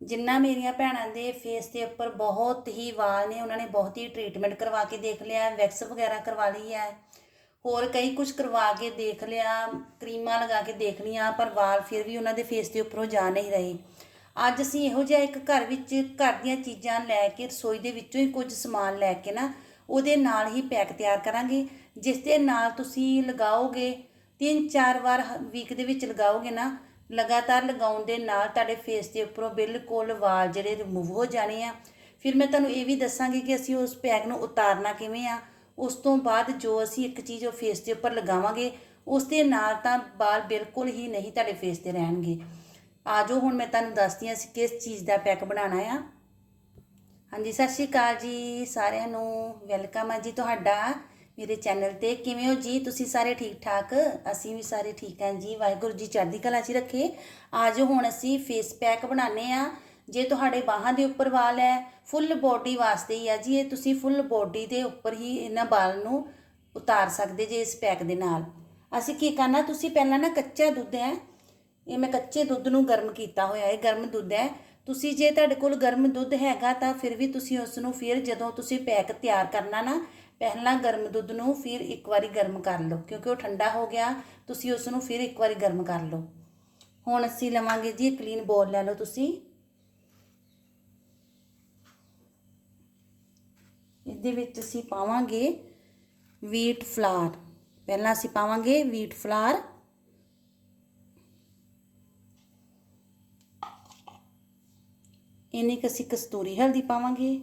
ਜਿੰਨਾ ਮੇਰੀਆਂ ਭੈਣਾਂ ਦੇ ਫੇਸ ਦੇ ਉੱਪਰ ਬਹੁਤ ਹੀ ਵਾਲ ਨੇ, ਉਹਨਾਂ ਨੇ ਬਹੁਤ ਹੀ ਟ੍ਰੀਟਮੈਂਟ ਕਰਵਾ ਕੇ ਦੇਖ ਲਿਆ ਵੈਕਸ ਵਗੈਰਾ ਕਰਵਾ ਲਈ ਹੈ। ਹੋਰ ਕਈ ਕੁਝ ਕਰਵਾ ਕੇ ਦੇਖ ਲਿਆ, ਕਰੀਮਾਂ ਲਗਾ ਕੇ ਦੇਖ ਲਈਆਂ, ਪਰ ਵਾਲ ਫਿਰ ਵੀ ਉਹਨਾਂ ਦੇ ਫੇਸ ਦੇ ਉੱਪਰੋਂ ਜਾ ਨਹੀਂ ਰਹੇ। ਅੱਜ ਅਸੀਂ ਇਹੋ ਜਿਹਾ ਇੱਕ ਘਰ ਵਿੱਚ ਘਰ ਦੀਆਂ ਚੀਜ਼ਾਂ ਲੈ ਕੇ, ਰਸੋਈ ਦੇ ਵਿੱਚੋਂ ਹੀ ਕੁਝ ਸਮਾਨ ਲੈ ਕੇ ਨਾ, ਉਹਦੇ ਨਾਲ ਹੀ ਪੈਕ ਤਿਆਰ ਕਰਾਂਗੇ, ਜਿਸ ਦੇ ਨਾਲ ਤੁਸੀਂ ਲਗਾਓਗੇ, ਤਿੰਨ ਚਾਰ ਵਾਰ ਵੀਕ ਦੇ ਵਿੱਚ ਲਗਾਓਗੇ ਨਾ ਲਗਾਤਾਰ ਲਗਾਉਣ ਦੇ ਨਾਲ ਤੁਹਾਡੇ ਫੇਸ ਦੇ ਉੱਪਰੋਂ ਬਿਲਕੁਲ ਵਾਲ ਜਿਹੜੇ ਰਿਮੂਵ ਹੋ ਜਾਣੇ ਆ। ਫਿਰ ਮੈਂ ਤੁਹਾਨੂੰ ਇਹ ਵੀ ਦੱਸਾਂਗੀ ਕਿ ਅਸੀਂ ਉਸ ਪੈਕ ਨੂੰ ਉਤਾਰਨਾ ਕਿਵੇਂ ਆ। ਉਸ ਤੋਂ ਬਾਅਦ ਜੋ ਅਸੀਂ ਇੱਕ ਚੀਜ਼ ਉਹ ਫੇਸ ਦੇ ਉੱਪਰ ਲਗਾਵਾਂਗੇ, ਉਸ ਦੇ ਨਾਲ ਤਾਂ ਵਾਲ ਬਿਲਕੁਲ ਹੀ ਨਹੀਂ ਤੁਹਾਡੇ ਫੇਸ ਤੇ ਰਹਿਣਗੇ। ਆਜੋ ਹੁਣ ਮੈਂ ਤੁਹਾਨੂੰ ਦੱਸਦੀ ਹਾਂ ਅਸੀਂ ਕਿਸ ਚੀਜ਼ ਦਾ ਪੈਕ ਬਣਾਉਣਾ ਆ। ਹਾਂਜੀ, ਸਤਿ ਸ਼੍ਰੀ ਅਕਾਲ ਜੀ ਸਾਰਿਆਂ ਨੂੰ। ਵੈਲਕਮ ਹੈ ਜੀ ਤੁਹਾਡਾ। ਮੇਰੇ ਚੈਨਲ ਤੇ। ਕਿਵੇਂ ਹੋ ਜੀ? ਤੁਸੀਂ ਸਾਰੇ ਠੀਕ ਠਾਕ? ਅਸੀਂ ਵੀ ਸਾਰੇ ਠੀਕ ਹਾਂ ਜੀ। ਵਾਹਿਗੁਰੂ ਜੀ ਚੜ੍ਹਦੀ ਕਲਾ 'ਚ ਰੱਖੇ। ਅੱਜ ਹੁਣ ਅਸੀਂ ਫੇਸ ਪੈਕ ਬਣਾਉਣੇ ਆ ਜੇ ਤੁਹਾਡੇ ਬਾਹਾਂ ਦੇ ਉੱਪਰ ਵਾਲ ਹੈ ਫੁੱਲ ਬੋਡੀ ਵਾਸਤੇ ਹੀ ਆ ਜੀ। ਇਹ ਤੁਸੀਂ ਫੁੱਲ ਬੋਡੀ ਦੇ ਉੱਪਰ ਹੀ ਇਹਨਾਂ ਵਾਲ ਨੂੰ ਉਤਾਰ ਸਕਦੇ ਜੇ ਇਸ ਪੈਕ ਦੇ ਨਾਲ। ਅਸੀਂ ਕੀ ਕਰਨਾ? ਤੁਸੀਂ ਪਹਿਲਾਂ ਨਾ ਕੱਚਾ ਦੁੱਧ ਹੈ। ਇਹ ਮੈਂ ਕੱਚੇ ਦੁੱਧ ਨੂੰ ਗਰਮ ਕੀਤਾ ਹੋਇਆ ਹੈ। ਗਰਮ ਦੁੱਧ ਹੈ। ਤੁਸੀਂ ਜੇ ਤੁਹਾਡੇ ਕੋਲ ਗਰਮ ਦੁੱਧ ਹੈਗਾ ਤਾਂ ਫਿਰ ਵੀ ਤੁਸੀਂ ਉਸ ਨੂੰ ਫਿਰ ਜਦੋਂ ਤੁਸੀਂ ਪੈਕ ਤਿਆਰ ਕਰਨਾ ਨਾ ਪਹਿਲਾਂ ਗਰਮ ਦੁੱਧ ਨੂੰ ਫਿਰ ਇੱਕ ਵਾਰੀ ਗਰਮ ਕਰ ਲਓ, ਕਿਉਂਕਿ ਉਹ ਠੰਡਾ ਹੋ ਗਿਆ, ਤੁਸੀਂ ਉਸ ਨੂੰ ਫਿਰ ਇੱਕ ਵਾਰੀ ਗਰਮ ਕਰ ਲਓ। ਹੁਣ ਅਸੀਂ ਲਵਾਂਗੇ ਜੀ ਕਲੀਨ ਬੋਲ ਲੈ ਲਓ ਤੁਸੀਂ। ਇਹਦੇ ਵਿੱਚ ਅਸੀਂ ਪਾਵਾਂਗੇ ਵੀਟ ਫਲਾਰ ਪਹਿਲਾਂ ਅਸੀਂ ਪਾਵਾਂਗੇ ਵੀਟ ਫਲਾਰ ਇੰਨੀ ਕੁ ਅਸੀਂ ਕਸਤੂਰੀ ਹਲਦੀ ਪਾਵਾਂਗੇ।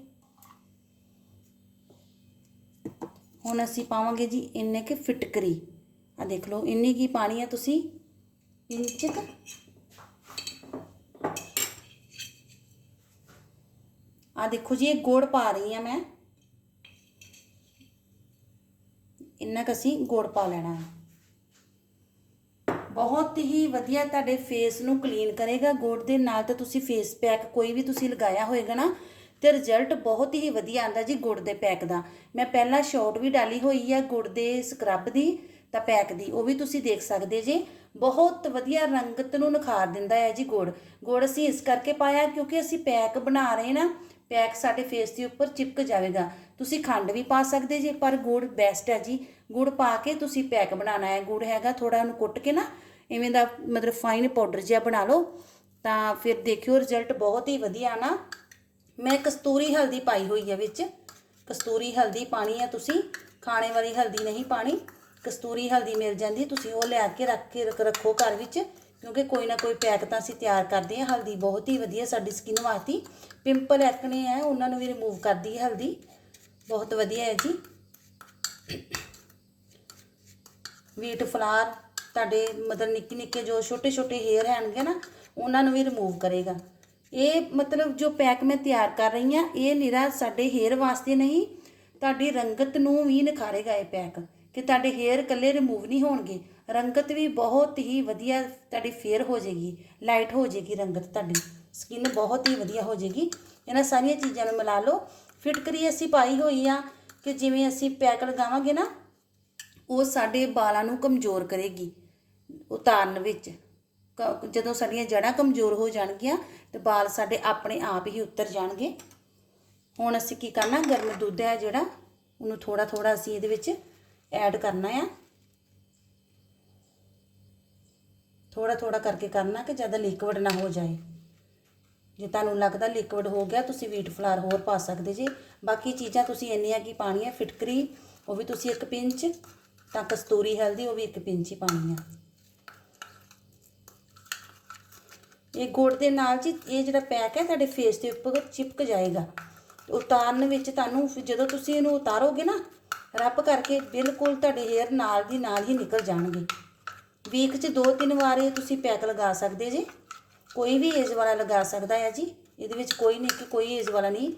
ਹੁਣ ਅਸੀਂ ਪਾਵਾਂਗੇ ਜੀ ਇੰਨੇ ਕਿ ਫਿਟਕਰੀ। ਆ ਦੇਖ ਲਓ, ਇੰਨੀ ਕੀ ਪਾਣੀ ਹੈ ਤੁਸੀਂ? ਇੰਚ ਆ ਦੇਖੋ ਜੀ, ਇਹ ਗੁੜ ਪਾ ਰਹੀ ਆ ਮੈਂ। ਇੰਨਾ ਕੁ ਅਸੀਂ ਗੁੜ ਪਾ ਲੈਣਾ ਹੈ ਬਹੁਤ ਹੀ ਵਧੀਆ ਤੁਹਾਡੇ ਫੇਸ ਨੂੰ ਕਲੀਨ ਕਰੇਗਾ ਗੁੜ ਦੇ। ਨਾਲ ਤਾਂ ਤੁਸੀਂ ਫੇਸ ਪੈਕ ਕੋਈ ਵੀ ਤੁਸੀਂ ਲਗਾਇਆ ਹੋਏਗਾ ਨਾ ਤੇ ਰਿਜ਼ਲਟ ਬਹੁਤ ਹੀ ਵਧੀਆ ਆਂਦਾ ਜੀ ਗੁੜ ਦੇ ਪੈਕ ਦਾ। ਮੈਂ ਪਹਿਲਾਂ ਸ਼ਾਰਟ ਵੀ ਡਾਲੀ ਹੋਈ ਆ ਗੁੜ ਦੇ ਸਕਰਬ ਦੀ, ਤਾਂ ਪੈਕ ਦੀ, ਉਹ ਵੀ ਤੁਸੀਂ ਦੇਖ ਸਕਦੇ ਜੀ। ਬਹੁਤ ਵਧੀਆ ਰੰਗਤ ਨੂੰ ਨਿਖਾਰ ਦਿੰਦਾ ਹੈ ਜੀ ਗੁੜ। ਗੁੜ ਅਸੀਂ ਇਸ ਕਰਕੇ ਪਾਇਆ ਕਿਉਂਕਿ ਅਸੀਂ ਪੈਕ ਬਣਾ ਰਹੇ ਨਾ, ਪੈਕ ਸਾਡੇ ਫੇਸ ਦੇ ਉੱਪਰ ਚਿਪਕ ਜਾਵੇਗਾ। ਤੁਸੀਂ ਖੰਡ ਵੀ ਪਾ ਸਕਦੇ ਜੀ, ਪਰ ਗੁੜ ਬੈਸਟ ਹੈ ਜੀ। ਗੁੜ ਪਾ ਕੇ ਤੁਸੀਂ ਪੈਕ ਬਣਾਉਣਾ ਹੈ। ਗੁੜ ਹੈਗਾ ਥੋੜਾ ਉਹਨੂੰ ਕੁੱਟ ਕੇ ਨਾ, ਇਵੇਂ ਦਾ ਮਤਲਬ ਫਾਈਨ ਪਾਊਡਰ ਜਿਹਾ ਬਣਾ ਲਓ। ਤਾਂ ਫਿਰ ਦੇਖਿਓ ਰਿਜ਼ਲਟ ਬਹੁਤ ਹੀ ਵਧੀਆ ਨਾ। ਮੈਂ ਕਸਤੂਰੀ ਹਲਦੀ ਪਾਈ ਹੋਈ ਹੈ ਵਿੱਚ। ਕਸਤੂਰੀ ਹਲਦੀ ਪਾਣੀ ਹੈ ਤੁਸੀਂ। ਖਾਣੇ ਵਾਲੀ ਹਲਦੀ ਨਹੀਂ ਪਾਣੀ। ਕਸਤੂਰੀ ਹਲਦੀ ਮਿਲ ਜਾਂਦੀ, ਤੁਸੀਂ ਉਹ ਲਿਆ ਕੇ ਰੱਖ ਕੇ ਰੱਖੋ ਘਰ ਵਿੱਚ। ਕਿਉਂਕਿ ਕੋਈ ਨਾ ਕੋਈ ਪੈਕ ਤਾਂ ਅਸੀਂ ਤਿਆਰ ਕਰਦੇ ਹਾਂ ਹਲਦੀ ਬਹੁਤ ਹੀ ਵਧੀਆ ਸਾਡੀ ਸਕਿਨ ਵਾਸਤੇ। ਪਿੰਪਲ ਐਕਨੇ ਹੈ ਉਹਨਾਂ ਨੂੰ ਵੀ ਰਿਮੂਵ ਕਰਦੀ ਹੈ ਹਲਦੀ। ਬਹੁਤ ਵਧੀਆ ਹੈ ਜੀ। ਵੀਟ ਫਲਾਰ ਤੁਹਾਡੇ ਮਤਲਬ ਨਿੱਕੇ ਨਿੱਕੇ ਜੋ ਛੋਟੇ ਛੋਟੇ ਹੇਅਰ ਹੈਣਗੇ ਨਾ, ਉਹਨਾਂ ਨੂੰ ਵੀ ਰਿਮੂਵ ਕਰੇਗਾ। ਇਹ ਮਤਲਬ ਜੋ ਪੈਕ ਮੈਂ ਤਿਆਰ ਕਰ ਰਹੀ ਹਾਂ, ਇਹ ਨਿਰਾ ਸਾਡੇ ਹੇਅਰ ਵਾਸਤੇ ਨਹੀਂ, ਤੁਹਾਡੀ ਰੰਗਤ ਨੂੰ ਵੀ ਨਿਖਾਰੇਗਾ ਇਹ ਪੈਕ, ਕਿ ਤੁਹਾਡੇ ਹੇਅਰ ਇਕੱਲੇ ਰਿਮੂਵ ਨਹੀਂ ਹੋਣਗੇ। ਰੰਗਤ ਵੀ ਬਹੁਤ ਹੀ ਵਧੀਆ ਤੁਹਾਡੀ ਫੇਅਰ ਹੋ ਜਾਏਗੀ ਲਾਈਟ ਹੋ ਜਾਏਗੀ ਰੰਗਤ ਤੁਹਾਡੀ ਸਕਿਨ ਬਹੁਤ ਹੀ ਵਧੀਆ ਹੋ ਜਾਏਗੀ। ਇਹਨਾਂ ਸਾਰੀਆਂ ਚੀਜ਼ਾਂ ਨੂੰ ਮਿਲਾ ਲਓ। ਫਿਟਕਰੀ ਅਸੀਂ ਪਾਈ ਹੋਈ ਆ ਕਿ ਜਿਵੇਂ ਅਸੀਂ ਪੈਕ ਲਗਾਵਾਂਗੇ ਨਾ, ਉਹ ਸਾਡੇ ਵਾਲਾਂ ਨੂੰ ਕਮਜ਼ੋਰ ਕਰੇਗੀ, ਉਤਾਰਨ ਵਿੱਚ। ਕ- ਜਦੋਂ ਸਾਡੀਆਂ ਜੜ੍ਹਾਂ ਕਮਜ਼ੋਰ ਹੋ ਜਾਣਗੀਆਂ ਤੇ ਵਾਲ ਸਾਡੇ ਆਪਣੇ ਆਪ ਹੀ ਉਤਰ ਜਾਣਗੇ। ਹੁਣ ਅਸੀਂ ਕੀ ਕਰਨਾ, ਗਰਮ ਦੁੱਧ ਹੈ ਜਿਹੜਾ, ਉਹਨੂੰ ਥੋੜਾ ਥੋੜਾ ਅਸੀਂ ਇਹਦੇ ਵਿੱਚ ਐਡ ਕਰਨਾ ਆ। ਥੋੜਾ ਥੋੜਾ ਕਰਕੇ ਕਰਨਾ ਕਿ ਜ਼ਿਆਦਾ ਲਿਕਵਿਡ ਨਾ ਹੋ ਜਾਏ। ਜੇ ਤੁਹਾਨੂੰ ਲੱਗਦਾ ਲਿਕਵਿਡ ਹੋ ਗਿਆ, ਤੁਸੀਂ ਵੀਟ ਫਲਾਰ ਹੋਰ ਪਾ ਸਕਦੇ ਜੀ। ਬਾਕੀ ਚੀਜ਼ਾਂ ਤੁਸੀਂ ਇੰਨੀਆਂ ਕੀ ਪਾਣੀਆਂ, ਫਿਟਕਰੀ, ਉਹ ਵੀ ਤੁਸੀਂ ਇੱਕ ਪਿੰਚ, ਤਾਂ ਕਸਤੂਰੀ ਹਲਦੀ ਉਹ ਵੀ ਇੱਕ ਪਿੰਚ ਹੀ ਪਾਣੀ ਆ। ਇਹ ਗੁੜ ਦੇ ਨਾਲ ਜੀ, ਇਹ ਜਿਹੜਾ ਪੈਕ ਹੈ ਤੁਹਾਡੇ ਫੇਸ ਦੇ ਉੱਪਰ ਚਿਪਕ ਜਾਏਗਾ। ਉਤਾਰਨ ਵਿੱਚ ਤੁਹਾਨੂੰ ਜਦੋਂ ਤੁਸੀਂ ਇਹਨੂੰ ਉਤਾਰੋਗੇ ਨਾ, ਰੱਬ ਕਰਕੇ ਬਿਲਕੁਲ ਤੁਹਾਡੇ ਹੇਅਰ ਨਾਲ ਦੀ ਨਾਲ ਹੀ ਨਿਕਲ ਜਾਣਗੇ। ਵੀਕ 'ਚ ਦੋ ਤਿੰਨ ਵਾਰ ਇਹ ਤੁਸੀਂ ਪੈਕ ਲਗਾ ਸਕਦੇ ਜੀ। ਕੋਈ ਵੀ ਏਜ ਵਾਲਾ ਲਗਾ ਸਕਦਾ ਹੈ ਜੀ। ਇਹਦੇ ਵਿੱਚ ਕੋਈ ਨਹੀਂ ਕਿ ਕੋਈ ਏਜ ਵਾਲਾ ਨਹੀਂ।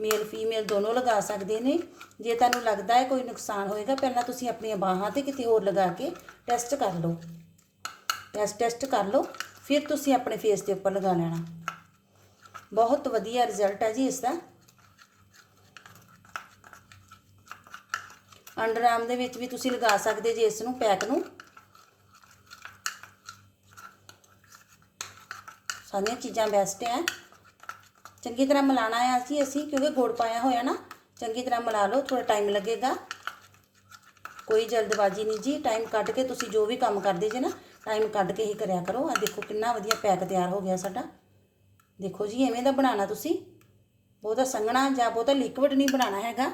ਮੇਲ ਫੀਮੇਲ ਦੋਨੋਂ ਲਗਾ ਸਕਦੇ ਨੇ। ਜੇ ਤੁਹਾਨੂੰ ਲੱਗਦਾ ਹੈ ਕੋਈ ਨੁਕਸਾਨ ਹੋਏਗਾ, ਪਹਿਲਾਂ ਤੁਸੀਂ ਆਪਣੀਆਂ ਬਾਹਾਂ ਤੇ ਕਿਤੇ ਹੋਰ ਲਗਾ ਕੇ ਟੈਸਟ ਕਰ ਲਓ। ਟੈਸਟ ਟੈਸਟ ਕਰ ਲਓ। ਫਿਰ ਤੁਸੀਂ ਆਪਣੇ ਫੇਸ ਦੇ ਉੱਪਰ ਲਗਾ ਲੈਣਾ। ਬਹੁਤ ਵਧੀਆ ਰਿਜ਼ਲਟ ਹੈ ਜੀ ਇਸ ਦਾ। ਅੰਡਰ ਆਰਮ ਦੇ ਵਿੱਚ ਵੀ ਤੁਸੀਂ ਲਗਾ ਸਕਦੇ ਜੀ ਇਸ ਨੂੰ ਪੈਕ ਨੂੰ। ਸਾਰੀਆਂ ਚੀਜ਼ਾਂ ਬੈਸਟ ਹੈ। ਚੰਗੀ ਤਰ੍ਹਾਂ ਮਿਲਾਣਾ ਹੈ ਅਸੀਂ ਅਸੀਂ, ਕਿਉਂਕਿ ਗੁੜ ਪਾਇਆ ਹੋਇਆ ਨਾ, ਚੰਗੀ ਤਰ੍ਹਾਂ ਮਿਲਾ ਲਓ ਥੋੜਾ ਟਾਈਮ ਲੱਗੇਗਾ। ਕੋਈ ਜਲਦਬਾਜ਼ੀ ਨਹੀਂ ਜੀ ਟਾਈਮ ਕੱਢ ਕੇ ਤੁਸੀਂ ਜੋ ਵੀ ਕੰਮ ਕਰਦੇ ਜੇ ਨਾ ਟਾਈਮ ਕੱਢ ਕੇ ਹੀ ਕਰਿਆ ਕਰੋ। ਆ ਦੇਖੋ ਕਿੰਨਾ ਵਧੀਆ ਪੈਕ ਤਿਆਰ ਹੋ ਗਿਆ ਸਾਡਾ। ਦੇਖੋ ਜੀ, ਐਵੇਂ ਦਾ ਬਣਾਉਣਾ ਤੁਸੀਂ। ਬਹੁਤਾ ਸੰਘਣਾ ਜਾਂ ਬਹੁਤਾ ਲਿਕਵਿਡ ਨਹੀਂ ਬਣਾਉਣਾ ਹੈਗਾ।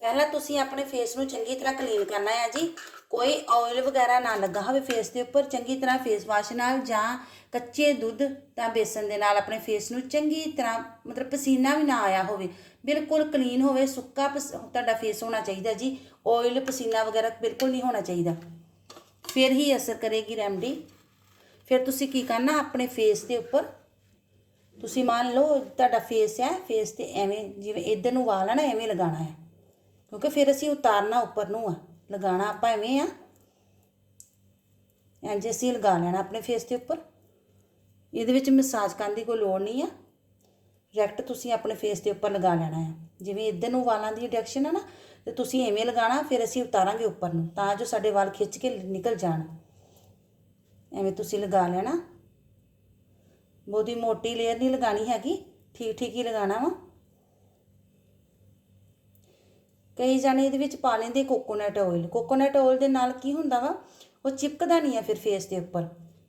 ਪਹਿਲਾਂ ਤੁਸੀਂ ਆਪਣੇ ਫੇਸ ਨੂੰ ਚੰਗੀ ਤਰ੍ਹਾਂ ਕਲੀਨ ਕਰਨਾ ਹੈ ਜੀ। ਕੋਈ ਆਇਲ ਵਗੈਰਾ ਨਾ ਲੱਗਾ ਹੋਵੇ ਫੇਸ ਦੇ ਉੱਪਰ, ਚੰਗੀ ਤਰ੍ਹਾਂ ਫੇਸ ਵਾਸ਼ ਨਾਲ ਜਾਂ ਕੱਚੇ ਦੁੱਧ ਤਾਂ ਬੇਸਨ ਦੇ ਨਾਲ ਆਪਣੇ ਫੇਸ ਨੂੰ ਚੰਗੀ ਤਰ੍ਹਾਂ, ਮਤਲਬ ਪਸੀਨਾ ਵੀ ਨਾ ਆਇਆ ਹੋਵੇ। ਬਿਲਕੁਲ ਕਲੀਨ ਹੋਵੇ, ਸੁੱਕਾ ਪਸ- ਤੁਹਾਡਾ ਫੇਸ ਹੋਣਾ ਚਾਹੀਦਾ ਜੀ। ਆਇਲ ਪਸੀਨਾ ਵਗੈਰਾ ਬਿਲਕੁਲ ਨਹੀਂ ਹੋਣਾ ਚਾਹੀਦਾ। ਫਿਰ ਹੀ ਅਸਰ ਕਰੇਗੀ ਰੈਮਡੀ ਫਿਰ ਤੁਸੀਂ ਕੀ ਕਰਨਾ, ਆਪਣੇ ਫੇਸ ਦੇ ਉੱਪਰ, ਤੁਸੀਂ ਮੰਨ ਲਓ ਤੁਹਾਡਾ ਫੇਸ ਹੈ ਫੇਸ ਤੇ ਐਵੇਂ ਜਿਵੇਂ ਇਧਰ ਨੂੰ ਵਾਲ ਹੈ ਨਾ, ਐਵੇਂ ਲਗਾਉਣਾ ਹੈ। ਕਿਉਂਕਿ ਫਿਰ ਅਸੀਂ ਉਤਾਰਨਾ ਉੱਪਰ ਨੂੰ ਆ, ਲਗਾਉਣਾ ਆਪਾਂ ਐਵੇਂ ਆ। ਇੰਜ ਅਸੀਂ ਲਗਾ ਲੈਣਾ ਆਪਣੇ ਫੇਸ ਦੇ ਉੱਪਰ। ਇਹਦੇ ਵਿੱਚ ਮਸਾਜ ਕਰਨ ਦੀ ਕੋਈ ਲੋੜ ਨਹੀਂ ਆ। ਡਾਇਰੈਕਟ ਤੁਸੀਂ ਆਪਣੇ ਫੇਸ ਦੇ ਉੱਪਰ ਲਗਾ ਲੈਣਾ ਹੈ। ਜਿਵੇਂ ਇਧਰ ਨੂੰ ਵਾਲਾਂ ਦੀ ਡਾਇਰੈਕਸ਼ਨ ਹੈ ਨਾ ਤੇ ਤੁਸੀਂ ਐਵੇਂ ਲਗਾਉਣਾ ਫਿਰ ਅਸੀਂ ਉਤਾਰਾਂਗੇ ਉੱਪਰ ਨੂੰ, ਤਾਂ ਜੋ ਸਾਡੇ ਵਾਲ ਖਿੱਚ ਕੇ ਨਿਕਲ ਜਾਣ। ਐਵੇਂ ਤੁਸੀਂ ਲਗਾ ਲੈਣਾ। ਬਹੁਤੀ ਮੋਟੀ ਲੇਅਰ ਨਹੀਂ ਲਗਾਣੀ ਹੈਗੀ, ਠੀਕ ਠੀਕ ਹੀ ਲਗਾਣਾ ਵਾ। ਕਈ ਜਾਣੇ ਇਹਦੇ ਵਿੱਚ ਪਾ ਲੈਂਦੇ ਕੋਕੋਨਟ ਆਇਲ ਕੋਕੋਨਟ ਆਇਲ ਦੇ ਨਾਲ ਕੀ ਹੁੰਦਾ ਵਾ? ਉਹ ਚਿਪਕਦਾ ਨਹੀਂ ਆ ਫਿਰ ਫੇਸ ਦੇ ਉੱਪਰ।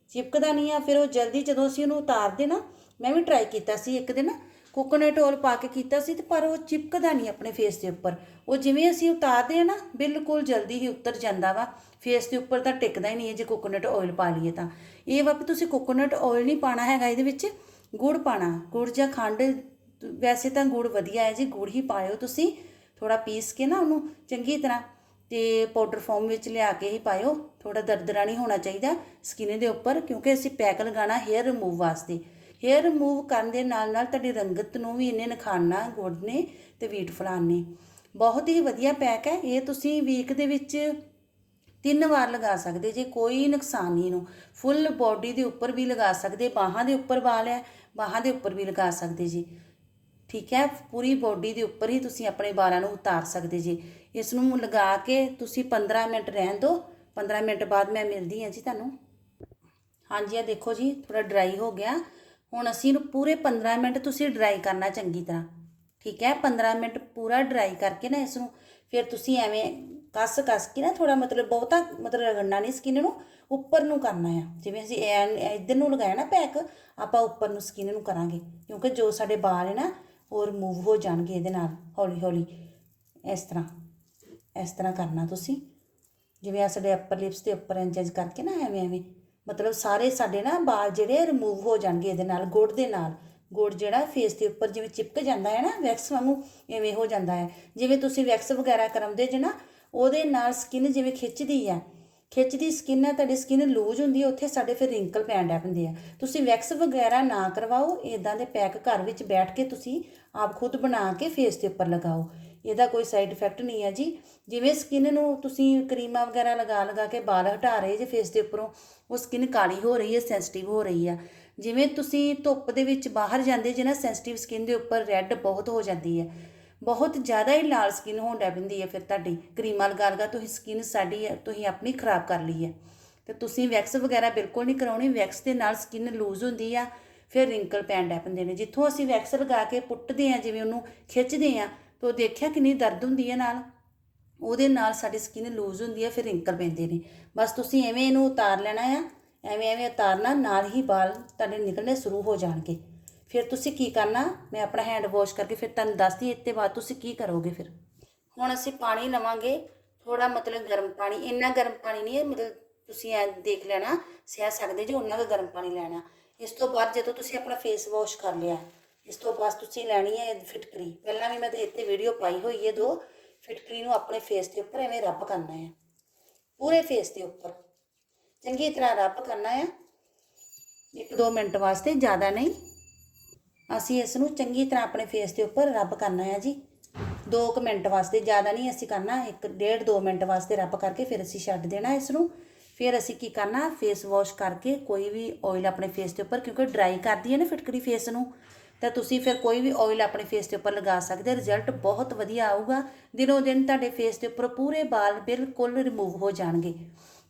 ਚਿਪਕਦਾ ਨਹੀਂ ਆ, ਫਿਰ ਉਹ ਜਲਦੀ ਜਦੋਂ ਅਸੀਂ ਉਹਨੂੰ ਉਤਾਰਦੇ ਨਾ, ਮੈਂ ਵੀ ਟਰਾਈ ਕੀਤਾ ਸੀ ਇੱਕ ਦਿਨ ਕੋਕੋਨਟ ਆਇਲ ਪਾ ਕੇ ਕੀਤਾ ਸੀ ਤੇ ਪਰ ਉਹ ਚਿਪਕਦਾ ਨਹੀਂ ਆਪਣੇ ਫੇਸ ਦੇ ਉੱਪਰ। ਉਹ ਜਿਵੇਂ ਅਸੀਂ ਉਤਾਰਦੇ ਆ ਨਾ, ਬਿਲਕੁਲ ਜਲਦੀ ਹੀ ਉਤਰ ਜਾਂਦਾ ਵਾ। ਫੇਸ ਦੇ ਉੱਪਰ ਤਾਂ ਟਿਕਦਾ ਹੀ ਨਹੀਂ ਹੈ ਜੇ ਕੋਕੋਨਟ ਓਇਲ ਪਾ ਲਈਏ ਤਾਂ। ਇਹ ਵਾ ਵੀ ਤੁਸੀਂ ਕੋਕੋਨਟ ਓਇਲ ਨਹੀਂ ਪਾਣਾ ਹੈਗਾ ਇਹਦੇ ਵਿੱਚ, ਗੁੜ ਪਾਣਾ ਗੁੜ ਜਾਂ ਖੰਡ, ਵੈਸੇ ਤਾਂ ਗੁੜ ਵਧੀਆ ਹੈ ਜੀ, ਗੁੜ ਹੀ ਪਾਇਓ ਤੁਸੀਂ। ਥੋੜਾ ਪੀਸ ਕੇ ਨਾ ਉਹਨੂੰ ਚੰਗੀ ਤਰ੍ਹਾਂ ਤੇ ਪਾਊਡਰ ਫਾਰਮ ਵਿੱਚ ਲਿਆ ਕੇ ਹੀ ਪਾਇਓ। ਥੋੜਾ ਦਰਦਰਾ ਨਹੀਂ ਹੋਣਾ ਚਾਹੀਦਾ ਸਕਿਨ ਦੇ ਉੱਪਰ, ਕਿਉਂਕਿ ਅਸੀਂ ਪੈਕ ਲਗਾਉਣਾ ਹੇਅਰ ਰਿਮੂਵ ਵਾਸਤੇ। ਹੇਅਰ ਰਿਮੂਵ ਕਰਨ ਦੇ ਨਾਲ ਨਾਲ ਤੁਹਾਡੀ ਰੰਗਤ ਨੂੰ ਵੀ ਇਹਨੇ ਨਿਖਾਰਨਾ, ਗੁੜ ਨੇ ਤੇ ਵੀਟ ਫਲਾਨ ਨੇ। ਬਹੁਤ ਹੀ ਵਧੀਆ ਪੈਕ ਹੈ। ਇਹ ਤੁਸੀਂ ਵੀਕ ਦੇ ਵਿੱਚ ਤਿੰਨ ਵਾਰ ਲਗਾ ਸਕਦੇ ਜੇ ਕੋਈ ਨੁਕਸਾਨ ਨਹੀਂ ਇਹਨੂੰ ਫੁੱਲ ਬਾਡੀ ਦੇ ਉੱਪਰ ਵੀ ਲਗਾ ਸਕਦੇ, ਬਾਹਾਂ ਦੇ ਉੱਪਰ ਵਾਲ ਹੈ, ਬਾਹਾਂ ਦੇ ਉੱਪਰ ਵੀ ਲਗਾ ਸਕਦੇ ਜੀ। ਠੀਕ ਹੈ? ਪੂਰੀ ਬਾਡੀ ਦੇ ਉੱਪਰ ਹੀ ਤੁਸੀਂ ਆਪਣੇ ਵਾਲਾਂ ਨੂੰ ਉਤਾਰ ਸਕਦੇ ਜੀ। ਇਸ ਨੂੰ ਲਗਾ ਕੇ ਤੁਸੀਂ 15 ਮਿੰਟ ਰਹਿਣ ਦਿਓ। 15 ਮਿੰਟ ਬਾਅਦ ਮੈਂ ਮਿਲਦੀ ਹਾਂ ਜੀ ਤੁਹਾਨੂੰ। ਹਾਂਜੀ ਆ ਦੇਖੋ ਜੀ ਥੋੜਾ ਡਰਾਈ ਹੋ ਗਿਆ। ਹੁਣ ਅਸੀਂ ਇਹਨੂੰ ਪੂਰੇ 15 ਮਿੰਟ ਤੁਸੀਂ ਡਰਾਈ ਕਰਨਾ ਚੰਗੀ ਤਰ੍ਹਾਂ, ਠੀਕ ਹੈ? 15 ਮਿੰਟ ਪੂਰਾ ਡਰਾਈ ਕਰਕੇ ਨਾ ਇਸ ਨੂੰ ਫਿਰ ਤੁਸੀਂ ਐਵੇਂ ਕੱਸ ਕੱਸ ਕੇ ਨਾ ਥੋੜਾ ਮਤਲਬ ਬਹੁਤਾ ਮਤਲਬ ਰਗੜਨਾ ਨਹੀਂ ਸਕਿਨ ਨੂੰ, ਉੱਪਰ ਨੂੰ ਕਰਨਾ ਆ। ਜਿਵੇਂ ਅਸੀਂ ਐ ਇੱਧਰ ਨੂੰ ਲਗਾਇਆ ਨਾ ਪੈਕ ਆਪਾਂ ਉੱਪਰ ਨੂੰ ਸਕਿਨ ਨੂੰ ਕਰਾਂਗੇ, ਕਿਉਂਕਿ ਜੋ ਸਾਡੇ ਵਾਲ ਹੈ ਨਾ, ਉਹ ਰਿਮੂਵ ਹੋ ਜਾਣਗੇ ਇਹਦੇ ਨਾਲ, ਹੌਲੀ ਹੌਲੀ। ਇਸ ਤਰ੍ਹਾਂ ਇਸ ਤਰ੍ਹਾਂ ਕਰਨਾ ਤੁਸੀਂ। ਜਿਵੇਂ ਆ ਸਾਡੇ ਅੱਪਰ ਲਿਪਸ ਦੇ ਉੱਪਰ ਇੰਜ ਕਰਕੇ ਨਾ ਐਵੇਂ ਐਵੇਂ ਮਤਲਬ ਸਾਰੇ ਸਾਡੇ ਨਾ ਵਾਲ ਜਿਹੜੇ ਰਿਮੂਵ ਹੋ ਜਾਣਗੇ ਇਹਦੇ ਨਾਲ, ਗੁੜ ਦੇ ਨਾਲ। ਗੁੜ ਜਿਹੜਾ ਫੇਸ ਦੇ ਉੱਪਰ ਜਿਵੇਂ ਚਿਪਕ ਜਾਂਦਾ ਹੈ ਨਾ ਵੈਕਸ ਵਾਂਗੂ ਐਵੇਂ ਹੋ ਜਾਂਦਾ ਹੈ। ਜਿਵੇਂ ਤੁਸੀਂ ਵੈਕਸ ਵਗੈਰਾ ਕਰਾਉਂਦੇ ਜੇ ਨਾ, ਉਹਦੇ ਨਾਲ ਸਕਿਨ ਜਿਵੇਂ ਖਿੱਚਦੀ ਆ, ਖਿੱਚਦੀ ਸਕਿਨ ਹੈ ਤੁਹਾਡੀ ਸਕਿਨ ਲੂਜ਼ ਹੁੰਦੀ ਹੈ ਉੱਥੇ ਸਾਡੇ ਫਿਰ ਰਿੰਕਲ ਪੈਣ ਲੱਗ ਪੈਂਦੇ ਆ। ਤੁਸੀਂ ਵੈਕਸ ਵਗੈਰਾ ਨਾ ਕਰਵਾਓ ਇਦਾਂ ਦੇ ਪੈਕ ਘਰ ਵਿੱਚ ਬੈਠ ਕੇ ਤੁਸੀਂ ਆਪ ਖੁਦ ਬਣਾ ਕੇ ਫੇਸ ਦੇ ਉੱਪਰ ਲਗਾਓ। ਇਹਦਾ ਕੋਈ ਸਾਈਡ ਇਫੈਕਟ ਨਹੀਂ ਹੈ ਜੀ। ਜਿਵੇਂ ਸਕਿਨ ਨੂੰ ਤੁਸੀਂ ਕਰੀਮਾਂ ਵਗੈਰਾ ਲਗਾ ਲਗਾ ਕੇ ਵਾਲ ਹਟਾ ਰਹੇ ਜੇ ਫੇਸ ਦੇ ਉੱਪਰੋਂ, ਉਹ ਸਕਿਨ ਕਾਲੀ ਹੋ ਰਹੀ ਹੈ ਸੈਂਸਿਟਿਵ ਹੋ ਰਹੀ ਆ ਜਿਵੇਂ ਤੁਸੀਂ ਧੁੱਪ ਦੇ ਵਿੱਚ ਬਾਹਰ ਜਾਂਦੇ ਜੇ ਨਾ ਸੈਂਸਿਟਿਵ ਸਕਿਨ ਦੇ ਉੱਪਰ ਰੈੱਡ ਬਹੁਤ ਹੋ ਜਾਂਦੀ ਹੈ। ਬਹੁਤ ਜ਼ਿਆਦਾ ਹੀ ਲਾਲ ਸਕਿਨ ਹੋਣ ਲੱਗ ਪੈਂਦੀ ਹੈ ਫਿਰ ਤੁਹਾਡੀ। ਕਰੀਮਾਂ ਲਗਾ ਲਗਾ ਤੁਸੀਂ ਸਕਿਨ ਸਾਡੀ, ਤੁਸੀਂ ਆਪਣੀ ਖਰਾਬ ਕਰ ਲਈ ਹੈ। ਤੇ ਤੁਸੀਂ ਵੈਕਸ ਵਗੈਰਾ ਬਿਲਕੁਲ ਨਹੀਂ ਕਰਾਉਣੀ ਵੈਕਸ ਦੇ ਨਾਲ ਸਕਿਨ ਲੂਜ਼ ਹੁੰਦੀ ਆ, ਫਿਰ ਰਿੰਕਲ ਪੈਣ ਲੱਗ ਪੈਂਦੇ ਨੇ। ਜਿੱਥੋਂ ਅਸੀਂ ਵੈਕਸ ਲਗਾ ਕੇ ਪੁੱਟਦੇ ਆ ਜਿਵੇਂ ਉਹਨੂੰ ਖਿੱਚਦੇ ਆ ਤਾਂ ਉਹ ਦੇਖਿਆ ਕਿੰਨੀ ਦਰਦ ਹੁੰਦੀ ਹੈ ਨਾਲ। ਉਹਦੇ ਨਾਲ ਸਾਡੀ ਸਕਿਨ ਲੂਜ਼ ਹੁੰਦੀ ਹੈ, ਫਿਰ ਰਿੰਕਲ ਪੈਂਦੇ ਨੇ। ਬਸ ਤੁਸੀਂ ਐਵੇਂ ਇਹਨੂੰ ਉਤਾਰ ਲੈਣਾ ਆ, ਐਵੇਂ ਐਵੇਂ ਉਤਾਰਨਾ, ਨਾਲ ਹੀ ਵਾਲ ਤੁਹਾਡੇ ਨਿਕਲਣੇ ਸ਼ੁਰੂ ਹੋ ਜਾਣਗੇ। ਫਿਰ ਤੁਸੀਂ ਕੀ ਕਰਨਾ, ਮੈਂ ਆਪਣਾ ਹੈਂਡ ਵਾਸ਼ ਕਰਕੇ ਫਿਰ ਤੁਹਾਨੂੰ ਦੱਸਦੀ ਇਸ ਤੋਂ ਬਾਅਦ ਤੁਸੀਂ ਕੀ ਕਰੋਗੇ ਫਿਰ। ਹੁਣ ਅਸੀਂ ਪਾਣੀ ਲਵਾਂਗੇ ਥੋੜਾ ਮਤਲਬ ਗਰਮ ਪਾਣੀ, ਇੰਨਾ ਗਰਮ ਪਾਣੀ ਨਹੀਂ ਹੈ, ਮਤਲਬ ਤੁਸੀਂ ਐ ਦੇਖ ਲੈਣਾ, ਸਹਿ ਸਕਦੇ ਜੇ ਉਹਨਾਂ ਦਾ ਗਰਮ ਪਾਣੀ ਲੈਣਾ। ਇਸ ਤੋਂ ਬਾਅਦ ਜਦੋਂ ਤੁਸੀਂ ਆਪਣਾ ਫੇਸ ਵਾਸ਼ ਕਰ ਲਿਆ ਇਸ ਤੋਂ ਬਾਅਦ ਤੁਸੀਂ ਲੈਣੀ ਹੈ ਫਿਟਕਰੀ। ਪਹਿਲਾਂ ਵੀ ਮੈਂ ਤੇ ਇੱਥੇ ਵੀਡੀਓ ਪਾਈ ਹੋਈ ਹੈ ਦੋ। ਫਿਟਕਰੀ ਨੂੰ ਆਪਣੇ ਫੇਸ ਦੇ ਉੱਪਰ ਐਵੇਂ ਰੱਬ ਕਰਨਾ ਹੈ। ਪੂਰੇ ਫੇਸ ਦੇ ਉੱਪਰ। ਚੰਗੀ ਤਰ੍ਹਾਂ ਰੱਬ ਕਰਨਾ ਹੈ। ਇੱਕ ਦੋ ਮਿੰਟ ਵਾਸਤੇ, ਜ਼ਿਆਦਾ ਨਹੀਂ। ਅਸੀਂ ਇਸ ਨੂੰ ਚੰਗੀ ਤਰ੍ਹਾਂ ਆਪਣੇ ਫੇਸ ਦੇ ਉੱਪਰ ਰੱਬ ਕਰਨਾ ਹੈ ਜੀ। 2 ਮਿੰਟ ਵਾਸਤੇ, ਜ਼ਿਆਦਾ ਨਹੀਂ ਅਸੀਂ ਕਰਨਾ। ਇੱਕ ਡੇਢ 2 ਮਿੰਟ ਵਾਸਤੇ ਰੱਬ ਕਰਕੇ ਫਿਰ ਅਸੀਂ ਛੱਡ ਦੇਣਾ ਇਸ ਨੂੰ। ਫਿਰ ਅਸੀਂ ਕੀ ਕਰਨਾ? ਫੇਸ ਵਾਸ਼ ਕਰਕੇ ਕੋਈ ਵੀ ਆਇਲ ਆਪਣੇ ਫੇਸ ਦੇ ਉੱਪਰ, ਕਿਉਂਕਿ ਡਰਾਈ ਕਰਦੀ ਹੈ ਨਾ ਫਿਟਕਰੀ ਫੇਸ ਨੂੰ। ਤਾਂ ਤੁਸੀਂ ਫਿਰ ਕੋਈ ਵੀ ਆਇਲ ਆਪਣੇ ਫੇਸ ਦੇ ਉੱਪਰ ਲਗਾ ਸਕਦੇ ਹੋ। ਰਿਜ਼ਲਟ ਬਹੁਤ ਵਧੀਆ ਆਊਗਾ। ਦਿਨੋ ਦਿਨ ਤੁਹਾਡੇ ਫੇਸ ਦੇ ਉੱਪਰ ਪੂਰੇ ਵਾਲ ਬਿਲਕੁਲ ਰਿਮੂਵ ਹੋ ਜਾਣਗੇ।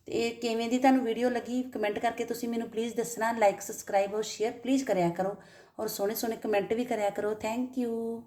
ਤੇ ਇਹ ਕਿਵੇਂ ਦੀ ਤੁਹਾਨੂੰ ਵੀਡੀਓ ਲੱਗੀ ਕਮੈਂਟ ਕਰਕੇ ਤੁਸੀਂ ਮੈਨੂੰ ਪਲੀਜ਼ ਦੱਸਣਾ। ਲਾਈਕ ਸਬਸਕ੍ਰਾਈਬ ਔਰ ਸ਼ੇਅਰ ਪਲੀਜ਼ ਕਰਿਆ ਕਰੋ। ਔਰ ਸੋਹਣੇ ਸੋਹਣੇ ਕਮੈਂਟ ਵੀ ਕਰਿਆ ਕਰੋ। Thank you